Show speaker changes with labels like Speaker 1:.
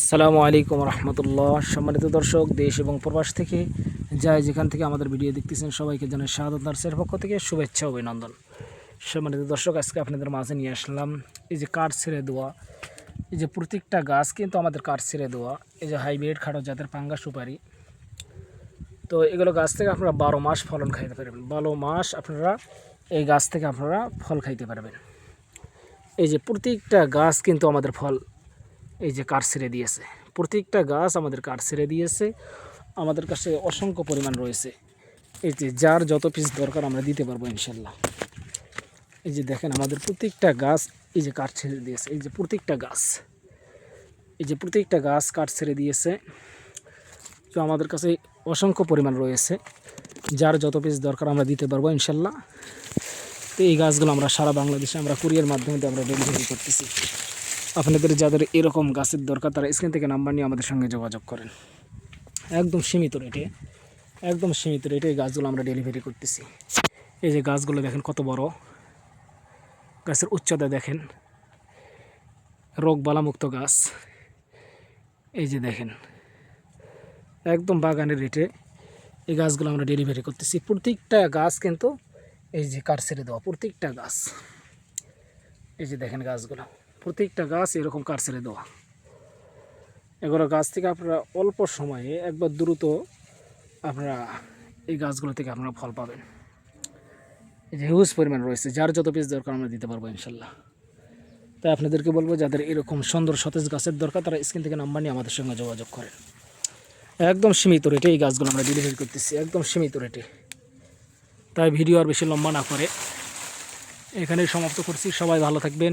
Speaker 1: আসসালামু আলাইকুম রহমতুল্লাহ। সম্মানিত দর্শক, দেশ এবং প্রবাস থেকে যাই যেখান থেকে আমাদের ভিডিও দেখতেছেন, সবাইকে জানাই শাহাদত নার্সের পক্ষ থেকে শুভেচ্ছা, অভিনন্দন। সম্মানিত দর্শক, আজকে আপনাদের মাঝে নিয়ে আসলাম এই যে কাঠ ছেড়ে দেওয়া। এই যে প্রত্যেকটা গাছ কিন্তু আমাদের কাঠ ছেড়ে দেওয়া। এই যে হাইব্রিড খাটো জাতের পাঙ্গা সুপারি। তো এগুলো গাছ থেকে আপনারা বারো মাস ফলন খাইতে পারবেন। বারো মাস আপনারা এই গাছ থেকে আপনারা ফল খাইতে পারবেন। এই যে প্রত্যেকটা গাছ কিন্তু আমাদের ফল এই যে কাঠ ছেড়ে দিয়েছে। প্রত্যেকটা গাছ আমাদের কাঠ ছেড়ে দিয়েছে। আমাদের কাছে অসংখ্য পরিমাণ রয়েছে। এই যে যার যত পিস দরকার আমরা দিতে পারব ইনশাল্লাহ। এই যে দেখেন আমাদের প্রত্যেকটা গাছ এই যে কাঠ ছেড়ে দিয়েছে। এই যে প্রত্যেকটা গাছ। এই যে প্রত্যেকটা গাছ কাঠ ছেড়ে দিয়েছে। তো আমাদের কাছে অসংখ্য পরিমাণ রয়েছে। যার যত পিস দরকার আমরা দিতে পারব ইনশাল্লাহ। তো এই গাছগুলো আমরা সারা বাংলাদেশে আমরা কুরিয়ার মাধ্যমে আমরা ডেলিভারি করতেছি। আপনাদের যাদের এরকম গাছের দরকার, তারা স্ক্রিন থেকে নাম্বার নিয়ে আমাদের সঙ্গে যোগাযোগ করেন। একদম সীমিত রেটে, একদম সীমিত রেটে এই গাছগুলো আমরা ডেলিভারি করতেছি। এই যে গাছগুলো দেখেন কত বড়। গাছের উচ্চতা দেখেন রোগ বালামুক্ত গাছ। এই যে দেখেন, একদম বাগানের রেটে এই গাছগুলো আমরা ডেলিভারি করতেছি। প্রত্যেকটা গাছ কিন্তু এই যে কার ছেড়ে দেওয়া, প্রত্যেকটা গাছ। এই যে দেখেন গাছগুলো। প্রত্যেকটা গাছ এরকম কাঠ ছেড়ে দেওয়া। এগুলো গাছ থেকে আপনারা অল্প সময়ে একবার দ্রুত আপনারা এই গাছগুলো থেকে আপনারা ফল পাবেন। এই যে হিউজ পরিমাণ রয়েছে, যার যত পিস দরকার আমরা দিতে পারব ইনশাল্লাহ। তাই আপনাদেরকে বলব, যাদের এরকম সুন্দর সতেজ গাছের দরকার, তারা স্ক্রিন থেকে নাম্বার নিয়ে আমাদের সঙ্গে যোগাযোগ করেন। একদম সীমিত রেটে এই গাছগুলো আমরা ডেলিভারি করতেছি, একদম সীমিত রেটে তাই ভিডিও আর বেশি লম্বা না করে এখানেই সমাপ্ত করছি। সবাই ভালো থাকবেন।